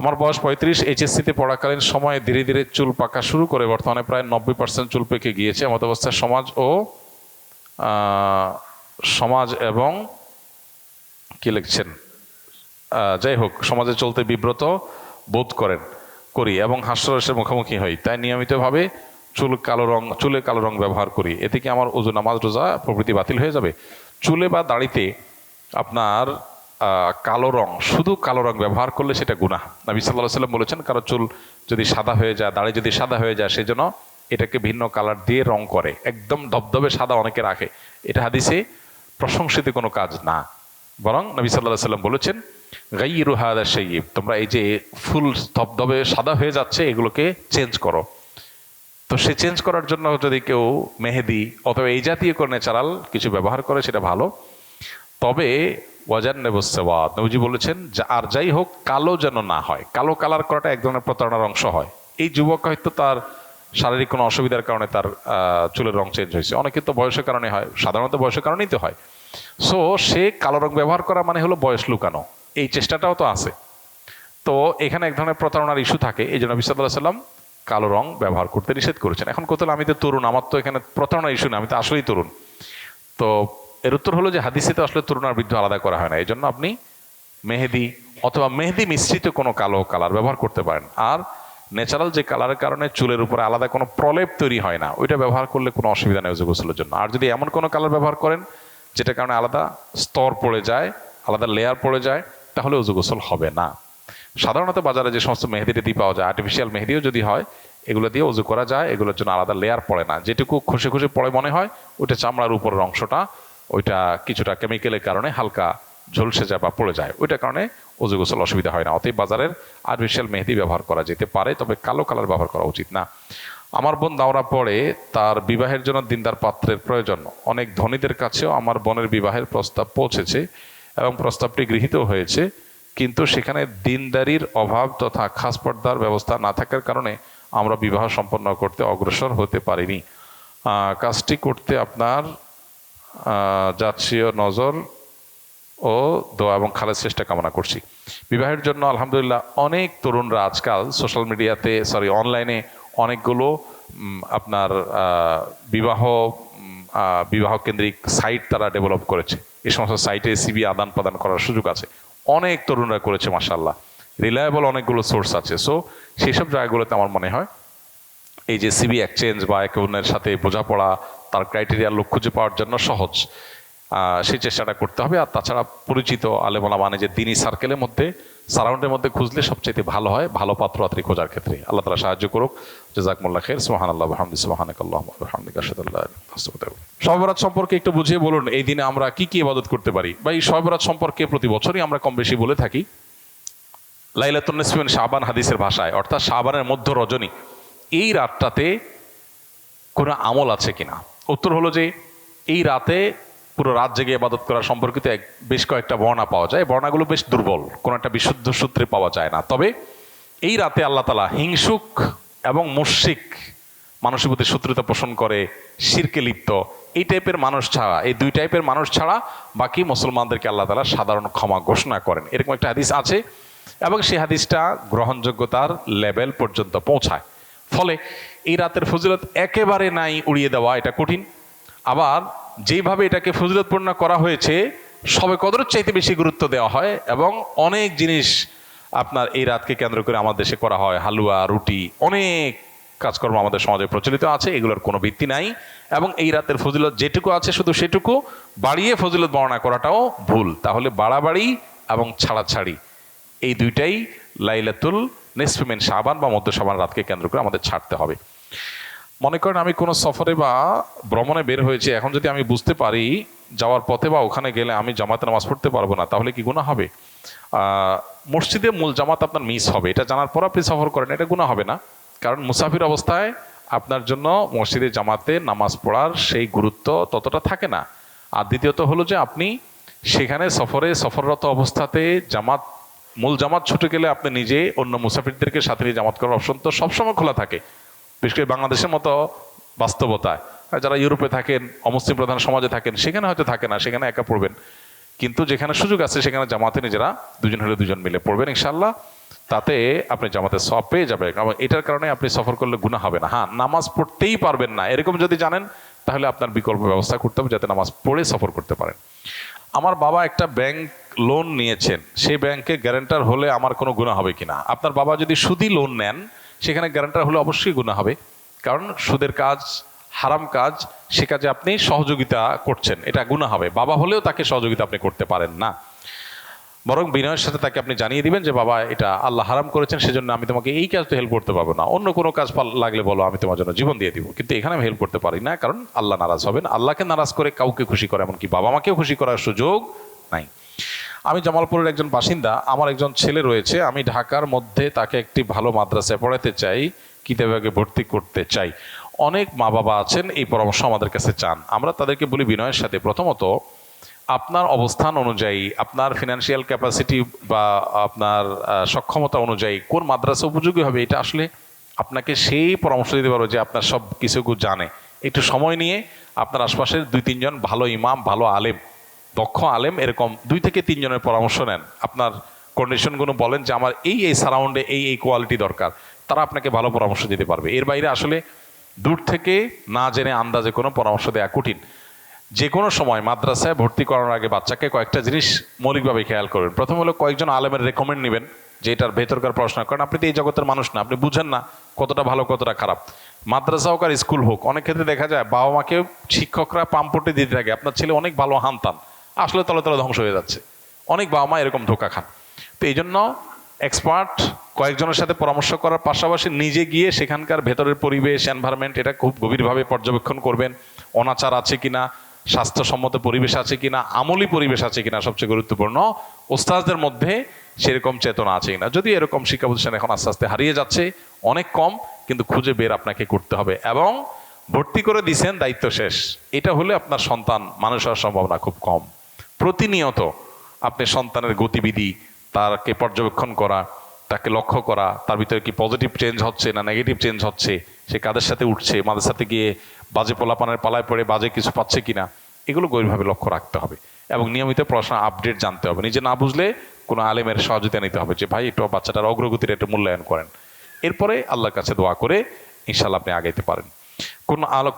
আমার বয়স পঁয়ত্রিশ এইচএসসিতে পড়াকালীন সময়ে ধীরে ধীরে চুল পাকা শুরু করে বর্তমানে প্রায় নব্বই পার্সেন্ট চুল পেকে গিয়েছে। এমত অবস্থায় সমাজ ও সমাজ এবং কি লিখছেন? যাই হোক, সমাজে চলতে বিব্রত বোধ করেন, করি এবং হাস্যরসের মুখোমুখি হই। তাই নিয়মিতভাবে চুল কালো রং, চুলে কালো রং ব্যবহার করি। এতে কি আমার ওজু নামাজ রোজা প্রভৃতি বাতিল হয়ে যাবে? চুলে বা দাড়িতে আপনার কালো রং, শুধু কালো রং ব্যবহার করলে সেটা গুনাহ। নবী সাল্লাহ সাল্লাম বলেছেন, কারও চুল যদি সাদা হয়ে যায়, দাড়ি যদি সাদা হয়ে যায় সেজন্য এটাকে ভিন্ন কালার দিয়ে রং করে। একদম ধবধবে সাদা অনেকে রাখে। এটা হাদিসে প্রশংসিত কোনো কাজ না। বরং নবী সাল্লাহ সাল্লাম বলেছেন গাইরু হাদা সেইব তোমরা এই যে ফুল ধবধবে সাদা হয়ে যাচ্ছে, এগুলোকে চেঞ্জ করো। তো সে চেঞ্জ করার জন্য যদি কেউ মেহেদি অথবা এই জাতীয় কোনো ন্যাচারাল কিছু ব্যবহার করে, সেটা ভালো। তবে ওয়াজান নেবসেবাদ নবীজি বলেছেন, যে আর যাই হোক, কালো যেন না হয়। কালো কালার করাটা এক ধরনের প্রতারণার অংশ হয়। এই যুবক হয়তো তার শারীরিক কোনো অসুবিধার কারণে তার চুলের রং চেঞ্জ হয়েছে। অনেকে তো বয়সের কারণে হয়, সাধারণত বয়সের কারণেই তো হয়। সো সে কালো রং ব্যবহার করা মানে হলো বয়স লুকানো। এই চেষ্টাটাও তো আছে। তো, এখানে এক ধরনের প্রতারণার ইস্যু থাকে। এই জন্য বিসাদুল্লাহ সাল্লাম কালো রং ব্যবহার করতে নিষেধ করেছেন। এখন কোথাও আমি তো তরুণ, আমার তো এখানে প্রতারণার ইস্যু না আমি তো আসলেই তরুণ। তো এর উত্তর হলো যে হাদিসে তো আসলে তরুণ আর বৃদ্ধ আলাদা করা হয় না। এই জন্য আপনি মেহেদি অথবা মেহেদি মিশ্রিত কোনো কালো কালার ব্যবহার করতে পারেন। আর ন্যাচারাল যে কালারের কারণে চুলের উপরে আলাদা কোনো প্রলেপ তৈরি হয় না, ওইটা ব্যবহার করলে কোনো অসুবিধা নেই গোসলের জন্য। আর যদি এমন কোনো কালার ব্যবহার করেন যেটা কারণে আলাদা স্তর পড়ে যায়, আলাদা লেয়ার পড়ে যায়, তাহলে উজু গোসল হবে না। সাধারণত বাজারে যে সমস্ত মেহেদি টেদি পাওয়া যায় আর্টিফিশিয়াল মেহেদিও যদি হয়, এগুলো দিয়ে উজু করা যায়, এগুলোর জন্য আলাদা লেয়ার পড়ে না। যেটুকু খুশি খুশি পড়ে মনে হয়, ওইটা চামড়ার উপরের অংশটা ওইটা কিছুটা কেমিক্যালের কারণে হালকা ঝলসে যায় বা পড়ে যায়। ওইটার কারণে উজু গোসল অসুবিধা হয় না। অতএব বাজারের আর্টিফিশিয়াল মেহেদি ব্যবহার করা যেতে পারে, তবে কালো কালার ব্যবহার করা উচিত না। আমার বোন দাওরা পড়ে, তার বিবাহের জন্য দিনদার পাত্রের প্রয়োজন। অনেক ধনীদের কাছেও আমার বোনের বিবাহের প্রস্তাব পৌঁছেছে এবং প্রস্তাবটি গৃহীত হয়েছে। কিন্তু সেখানে দিনদারির অভাব তথা খাস পর্দার ব্যবস্থা না থাকার কারণে আমরা বিবাহ সম্পন্ন করতে অগ্রসর হতে পারিনি। কাজটি করতে আপনার জাতীয় নজর ও দোয়া এবং খালের চেষ্টা কামনা করছি। বিবাহের জন্য আলহামদুলিল্লাহ অনেক তরুণরা আজকাল সোশ্যাল মিডিয়াতে সরি অনলাইনে অনেকগুলো আপনার বিবাহ বিবাহ কেন্দ্রিক সাইট তারা ডেভেলপ করেছে। এই সমস্ত সাইটে সিবি আদান প্রদান করার সুযোগ আছে। অনেক তরুণরা করেছে মাসাল্লাহ রিলায়েবল অনেকগুলো সোর্স আছে। সো সেই সব জায়গাগুলোতে আমার মনে হয়, এই যে সিবি এক্সচেঞ্জ বা একে অন্যের সাথে বোঝাপড়া তার ক্রাইটেরিয়া লোক খুঁজে পাওয়ার জন্য সহজ। সেই চেষ্টাটা করতে হবে। আর তাছাড়া পরিচিত আলেমলা মানে যে দিনী সার্কেলের মধ্যে সারাউন্ডের মধ্যে খুঁজলে সবচেয়ে ভালো হয়। ভালো পাত্র খোঁজার ক্ষেত্রে। আল্লাহ তালা সাহায্য করুক। জাজাকমুল্লাহ খের সোহান আল্লাহ হামদি সোহানাক সম্পর্কে একটু বুঝিয়ে বলুন, এই দিনে আমরা কি কি ইবাদত করতে পারি? বা এই সবরাত সম্পর্কে প্রতি বছরই আমরা কম বেশি বলে থাকি। লাইলাতুন নিসফিন শাবান হাদিসের ভাষায়, অর্থাৎ শাবানের মধ্য রজনী। এই রাতটাতে কোনো আমল আছে কিনা? উত্তর হলো যে এই রাতে পুরো রাত জেগে ইবাদত করা সম্পর্কিত এক বেশ কয়েকটা বর্ণা পাওয়া যায়। বর্ণাগুলো বেশ দুর্বল, কোনো একটা বিশুদ্ধ সূত্রে পাওয়া যায় না। তবে এই রাতে আল্লাহ তালা হিংসুক এবং মুশিক মানুষের প্রতি শত্রুতা পোষণ করে, শিরকে লিপ্ত, এই টাইপের মানুষ ছাড়া, এই দুই টাইপের মানুষ ছাড়া বাকি মুসলমানদেরকে আল্লাহ তালা সাধারণ ক্ষমা ঘোষণা করেন। এরকম একটা হাদিস আছে এবং সেই হাদিসটা গ্রহণযোগ্যতার লেভেল পর্যন্ত পৌঁছায়। ফলে এই রাতের ফজিলত একেবারে নাই, উড়িয়ে দেওয়া এটা কঠিন। আবার যেভাবে এটাকে ফজিলতপূর্ণ করা হয়েছে, সবে কদরের চাইতে বেশি গুরুত্ব দেওয়া হয় এবং অনেক জিনিস আপনার এই রাতকে কেন্দ্র করে আমাদের দেশে করা হয়। হালুয়া, রুটি, অনেক কাজকর্ম আমাদের সমাজে প্রচলিত আছে, এগুলোর কোনো ভিত্তি নাই এবং এই রাতের ফজিলত যেটুকু আছে শুধু সেটুকু, বাড়িয়ে ফজিলত বর্ণনা করাটাও ভুল। তাহলে বাড়াবাড়ি এবং ছাড়াছাড়ি, এই দুইটাই লাইলাতুল নেসফিমেন সাবান বা মধ্য সাবান রাতকে কেন্দ্র করে আমাদের ছাড়তে হবে। মনে করেন আমি কোনো সফরে বা ভ্রমণে বের হয়েছি, এখন যদি আমি বুঝতে পারি যাওয়ার পথে বা ওখানে গেলে আমি জামাতে নামাজ পড়তে পারব না, তাহলে কি গুণা হবে? মসজিদে মূল জামাত আপনার মিস হবে, এটা জানার পর আপনি সফর করেন, এটা গুণা হবে না। কারণ মুসাফির অবস্থায় আপনার জন্য মসজিদে জামাতে নামাজ পড়ার সেই গুরুত্ব ততটা থাকে না। আর দ্বিতীয়ত হলো যে আপনি সেখানে সফরে সফররত অবস্থাতে জামাত মূল জামাত ছুটে গেলে আপনি নিজে অন্য মুসাফিরদেরকে সাথে নিয়ে জামাত করার অপশন তো সবসময় খোলা থাকে। বিশেষ করে বাংলাদেশের মতো বাস্তবতায়। যারা ইউরোপে থাকেন, অমুসলিম প্রধান সমাজে থাকেন, সেখানে হয়তো থাকে না, সেখানে একা পড়বেন। কিন্তু যেখানে সুযোগ আছে, সেখানে জামাতে নিজেরা দুজন হলে দুজন মিলে পড়বেন ইনশাল্লাহ তাতে আপনি জামাতে সব পেয়ে যাবেন। এবং এটার কারণে আপনি সফর করলে গুণা হবে না। হ্যাঁ নামাজ পড়তেই পারবেন না। এরকম যদি জানেন, তাহলে আপনার বিকল্প ব্যবস্থা করতে হবে যাতে নামাজ পড়ে সফর করতে পারেন। আমার বাবা একটা ব্যাংক লোন নিয়েছেন, সেই ব্যাংকে গ্যারেন্টার হলে আমার কোনো গুণা হবে কি না আপনার বাবা যদি সুদি লোন নেন, সেখানে গ্যারেন্টার হলে অবশ্যই গুণা হবে। কারণ সুদের কাজ, হারাম কাজ, সে কাজে আপনি সহযোগিতা করছেন, এটা গুণা হবে। বাবা হলেও তাকে সহযোগিতা আপনি করতে পারেন না। বরং বিনয়ের সাথে তাকে আপনি জানিয়ে দিবেন যে, বাবা, এটা আল্লাহ হারাম করেছেন, সেজন্য আমি তোমাকে এই কাজ তো হেল্প করতে পারব না। অন্য কোনো কাজ লাগলে বলো, আমি তোমার জন্য জীবন দিয়ে দিব। কিন্তু এখানে আমি হেল্প করতে পারি না, কারণ আল্লাহ নারাজ হবেন। আল্লাহকে নারাজ করে কাউকে খুশি করে, এমনকি বাবা মাকেও খুশি করার সুযোগ নাই। আমি জামালপুরের একজন বাসিন্দা, আমার একজন ছেলে রয়েছে। আমি ঢাকার মধ্যে তাকে একটি ভালো মাদ্রাসায় পড়াতে চাই, কিতাবে ভর্তি করতে চাই। অনেক মা বাবা আছেন, এই পরামর্শ আমাদের কাছে চান। আমরা তাদেরকে বলি বিনয়ের সাথে। প্রথমত আপনার অবস্থান অনুযায়ী, আপনার ফিনান্সিয়াল ক্যাপাসিটি বা আপনার সক্ষমতা অনুযায়ী কোন মাদ্রাসা উপযোগী হবে, এটা আসলে আপনাকে সেই পরামর্শ দিতে পারব যে আপনার সব কিছু জানে। একটু সময় নিয়ে আপনার আশপাশের দুই, তিনজন ভালো ইমাম, ভালো আলেম, দক্ষ আলেম এরকম দুই থেকে তিনজনের পরামর্শ নেন। আপনার কন্ডিশনগুলো বলেন যে আমার এই এই সারাউন্ডে এই এই কোয়ালিটি দরকার। তারা আপনাকে ভালো পরামর্শ দিতে পারবে। এর বাইরে আসলে দূর থেকে না জেনে আন্দাজে কোনো পরামর্শ দেওয়া কঠিন। যে কোনো সময় মাদ্রাসায় ভর্তি করানোর আগে বাচ্চাকে কয়েকটা জিনিস মৌলিকভাবে খেয়াল করবেন। প্রথম হলো কয়েকজন আলেমের রেকমেন্ড নেবেন যে এটার ভেতরকার পড়াশোনা কারণ আপনি তো এই জগতের মানুষ না, আপনি বুঝেন না কতটা ভালো, কতটা খারাপ। মাদ্রাসা হোক আর স্কুল হোক, অনেক ক্ষেত্রে দেখা যায় বাবা মাকে শিক্ষকরা পাম্পটে দিতে থাকে, আপনার ছেলে অনেক ভালো হানতান, আসলে তলে তলে ধ্বংস হয়ে যাচ্ছে। অনেক বাবা মা এরকম ধোকা খান। তো এই জন্য এক্সপার্ট কয়েকজনের সাথে পরামর্শ করার পাশাপাশি নিজে গিয়ে সেখানকার ভেতরের পরিবেশ এনভায়রনমেন্ট এটা খুব গভীরভাবে পর্যবেক্ষণ করবেন। অনাচার আছে কিনা স্বাস্থ্যসম্মত পরিবেশ আছে কিনা, আমলি পরিবেশ আছে কিনা সবচেয়ে গুরুত্বপূর্ণ ওস্তাজদের মধ্যে সেরকম চেতনা আছে কিনা। যদি এরকম শিক্ষা প্রতিষ্ঠান এখন আস্তে আস্তে হারিয়ে যাচ্ছে, অনেক কম, কিন্তু খুঁজে বের আপনাকে করতে হবে এবং ভর্তি করে দিছেন দায়িত্ব শেষ। এটা হলে আপনার সন্তান মানুষ হওয়ার সম্ভাবনা খুব কম। প্রতিনিয়ত আপনি সন্তানের গতিবিধি তাকে পর্যবেক্ষণ করা, তাকে লক্ষ্য করা, তার ভিতরে কি পজিটিভ চেঞ্জ হচ্ছে না নেগেটিভ চেঞ্জ হচ্ছে সে কাদের সাথে উঠছে, মাদের সাথে গিয়ে বাজে পোলাপানের পালায় পড়ে বাজে কিছু পাচ্ছে কিনা, এগুলো গভীরভাবে লক্ষ্য রাখতে হবে এবং নিয়মিত পড়াশোনা আপডেট জানতে হবে। নিজে না বুঝলে কোনো আলেমের সহযোগিতা নিতে হবে যে, ভাই, একটু বাচ্চাটার অগ্রগতির একটা মূল্যায়ন করেন। এরপরে আল্লাহর কাছে দোয়া করে ইনশাল্লাহ আপনি আগাইতে পারেন। কোন আলোক